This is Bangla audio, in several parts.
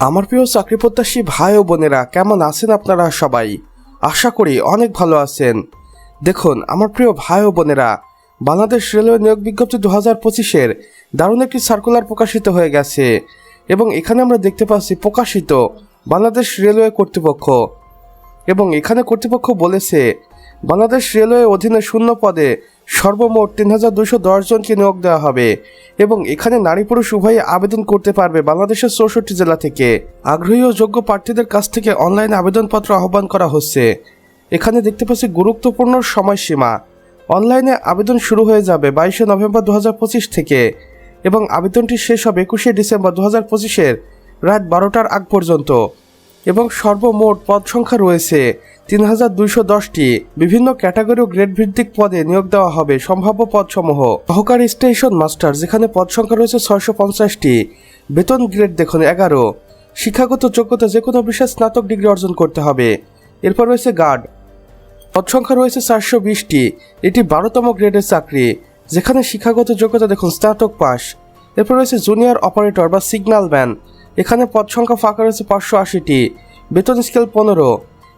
আমার প্রিয় চাকরি প্রত্যাশী ভাই ও বোনেরা, কেমন আছেন আপনারা সবাই? আশা করি অনেক ভালো আছেন। দেখুন, আমার প্রিয় ভাই ও বোনেরা, বাংলাদেশ রেলওয়ে নিয়োগ বিজ্ঞপ্তি দু হাজার পঁচিশের দারুণ একটি সার্কুলার প্রকাশিত হয়ে গেছে এবং এখানে আমরা দেখতে পাচ্ছি প্রকাশিত বাংলাদেশ রেলওয়ে কর্তৃপক্ষ এবং এখানে কর্তৃপক্ষ বলেছে বাংলাদেশ রেলওয়ে অধীনে শূন্য পদে সর্বমোট তিন হাজার দুশো জনকে নিয়োগ দেওয়া হবে এবং এখানে নারী পুরুষ উভয়ই আবেদন করতে পারবে বাংলাদেশের চৌষট্টি জেলা থেকে। আগ্রহী ও যোগ্য প্রার্থীদের কাছ থেকে অনলাইন আবেদনপত্র আহ্বান করা হচ্ছে। এখানে দেখতে পাচ্ছি গুরুত্বপূর্ণ সময়সীমা। অনলাইনে আবেদন শুরু হয়ে যাবে বাইশে নভেম্বর দু হাজার পঁচিশ থেকে এবং আবেদনটি শেষ হবে একুশে ডিসেম্বর দু হাজার পঁচিশের রাত বারোটার আগ পর্যন্ত। এবং সর্বমোট পদ সংখ্যা রয়েছে তিন হাজার দুইশো দশটি। বিভিন্ন ক্যাটাগরি ও গ্রেড ভিত্তিক পদে নিয়োগ দেওয়া হবে সম্ভাব্য পদসমূহ। সহকারী স্টেশন মাস্টার, যেখানে পদ সংখ্যা রয়েছে ছয়শো পঞ্চাশটি। বেতন গ্রেড দেখুন এগারো। শিক্ষাগত যোগ্যতা যে কোনো বিষয়ে স্নাতক ডিগ্রি অর্জন করতে হবে। এরপর রয়েছে গার্ড। পদ সংখ্যা রয়েছে চারশো বিশটি। এটি বারোতম গ্রেডের চাকরি, যেখানে শিক্ষাগত যোগ্যতা দেখুন স্নাতক পাস এরপর রয়েছে জুনিয়র অপারেটর বা সিগন্যাল ম্যান। এখানে পদ সংখ্যা ফাঁকা রয়েছে পাঁচশো আশিটি, বেতন স্কেল পনেরো।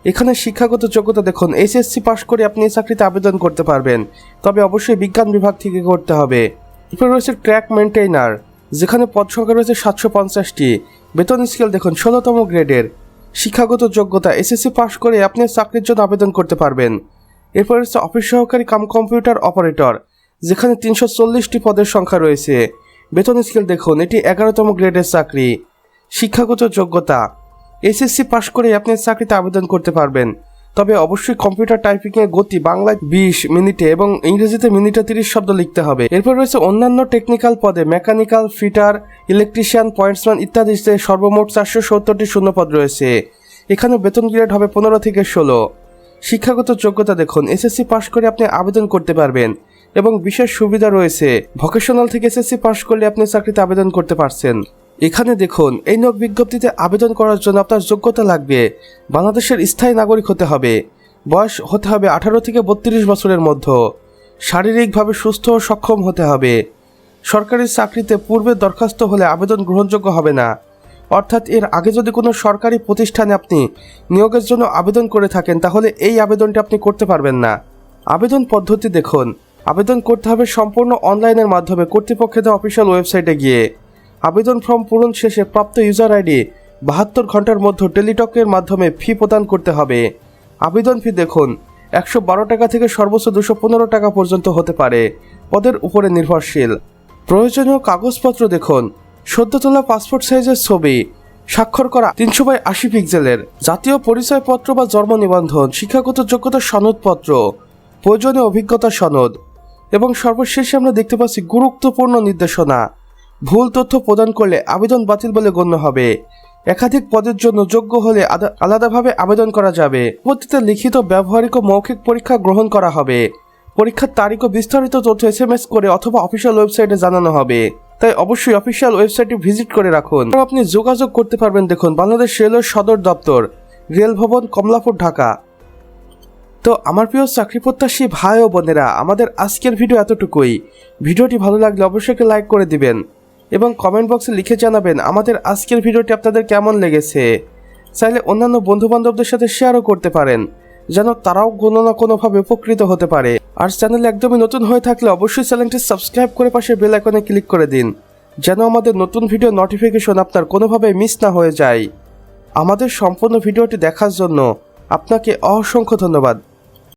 এখানে শিক্ষাগত যোগ্যতা দেখুন, এসএসসি পাশ করে আপনি এই চাকরিতে আবেদন করতে পারবেন। তবে অবশ্যই বিজ্ঞান বিভাগ থেকে করতে হবে। এরপর রয়েছে ট্র্যাক মেনটেইনার যেখানে পদ সংখ্যা রয়েছে সাতশো পঞ্চাশটি, বেতন স্কেল দেখুন ষোলোতম গ্রেডের। শিক্ষাগত যোগ্যতা, এসএসসি পাশ করে আপনি চাকরির জন্য আবেদন করতে পারবেন। এরপর রয়েছে অফিস সহকারী কাম কম্পিউটার অপারেটর, যেখানে তিনশো চল্লিশটি পদের সংখ্যা রয়েছে। বেতন স্কেল দেখুন, এটি এগারোতম গ্রেডের চাকরি। শিক্ষাগত যোগ্যতা। এসএসসি পাশ করে আপনি চাকরিতে আবেদন করতে পারবেন। তবে অবশ্যই কম্পিউটার টাইপিং এর গতি বাংলায় বিশ মিনিটে এবং ইংরেজিতে মিনিটে তিরিশ শব্দ লিখতে হবে। এরপর রয়েছে অন্যান্য টেকনিক্যাল পদে মেকানিক্যাল, ফিটার, ইলেকট্রিশিয়ান, পয়েন্টসম্যান ইত্যাদিতে সর্বমোট চারশো সত্তরটি শূন্যপদ রয়েছে। এখানে বেতন গ্রেড হবে পনেরো থেকে ষোলো। শিক্ষাগত যোগ্যতা দেখুন, এসএসসি পাশ করে আপনি আবেদন করতে পারবেন এবং বিশেষ সুবিধা রয়েছে। ভোকেশনাল থেকে এসএসসি পাশ করলে আপনি চাকরিতে আবেদন করতে পারছেন। এখানে দেখুন, এই নিয়োগ বিজ্ঞপ্তিতে আবেদন করার জন্য আপনার যোগ্যতা লাগবে। বাংলাদেশের স্থায়ী নাগরিক হতে হবে। বয়স হতে হবে আঠারো থেকে বত্রিশ বছরের মধ্যে। শারীরিকভাবে সুস্থ ও সক্ষম হতে হবে। সরকারি চাকরিতে পূর্বে দরখাস্ত হলে আবেদন গ্রহণযোগ্য হবে না। অর্থাৎ এর আগে যদি কোনো সরকারি প্রতিষ্ঠানে আপনি নিয়োগের জন্য আবেদন করে থাকেন, তাহলে এই আবেদনটি আপনি করতে পারবেন না। আবেদন পদ্ধতি দেখুন। আবেদন করতে হবে সম্পূর্ণ অনলাইনের মাধ্যমে কর্তৃপক্ষের অফিসিয়াল ওয়েবসাইটে গিয়ে। আবেদন ফর্ম পূরণ শেষে প্রাপ্ত ইউজার আইডি বাহাত্তর ঘণ্টার মধ্যে টেলিটকের মাধ্যমে ফি প্রদান করতে হবে। আবেদন ফি দেখুন, একশো বারো টাকা থেকে সর্বোচ্চ দুশো পনেরো টাকা পর্যন্ত হতে পারে। পদের উপরে নির্ভরশীল। প্রয়োজনীয় কাগজপত্র দেখুন সদ্য তোলা পাসপোর্ট সাইজের ছবি, স্বাক্ষর করা তিনশো বাই আশি পিক্সেলের জাতীয় পরিচয়পত্র বা জন্ম নিবন্ধন, শিক্ষাগত যোগ্যতা সনদপত্র, প্রয়োজনীয় অভিজ্ঞতা সনদ, এবং সর্বশেষে আমরা দেখতে পাচ্ছি গুরুত্বপূর্ণ নির্দেশনা। ভুল তথ্য প্রদান করলে আবেদন বাতিল বলে গণ্য হবে। একাধিক পদের জন্য যোগ্য হলে আলাদাভাবে আবেদন করা যাবে। পরবর্তীতে লিখিত, ব্যবহারিক ও মৌখিক পরীক্ষা গ্রহণ করা হবে। পরীক্ষার তারিখ ও বিস্তারিত তথ্য এস এম এস করে অথবা অফিসিয়াল ওয়েবসাইটে জানানো হবে। তাই অবশ্যই অফিসিয়াল ওয়েবসাইটটি ভিজিট করে রাখুন। আপনি যোগাযোগ করতে পারবেন দেখুন বাংলাদেশ রেলওয়ে সদর দপ্তর, রেল ভবন, কমলাপুর, ঢাকা। তো আমার প্রিয় চাকরি প্রত্যাশী ভাই ও বোনেরা, আমাদের আজকের ভিডিও এতটুকুই। ভিডিওটি ভালো লাগলে অবশ্যই লাইক করে দিবেন। এবং কমেন্ট বক্সে লিখে জানাবেন আমাদের আজকের ভিডিওটি আপনাদের কেমন লেগেছে। চাইলে অন্যান্য বন্ধু বান্ধবদের সাথে শেয়ারও করতে পারেন, যেন তারাও কোনো না কোনোভাবে উপকৃত হতে পারে। আর চ্যানেল একদমই নতুন হয়ে থাকলে অবশ্যই চ্যানেলটি সাবস্ক্রাইব করে পাশে বেল আইকনে ক্লিক করে দিন, যেন আমাদের নতুন ভিডিও নোটিফিকেশন আপনার কোনোভাবে মিস না হয়ে যায়। আমাদের সম্পূর্ণ ভিডিওটি দেখার জন্য আপনাকে অসংখ্য ধন্যবাদ।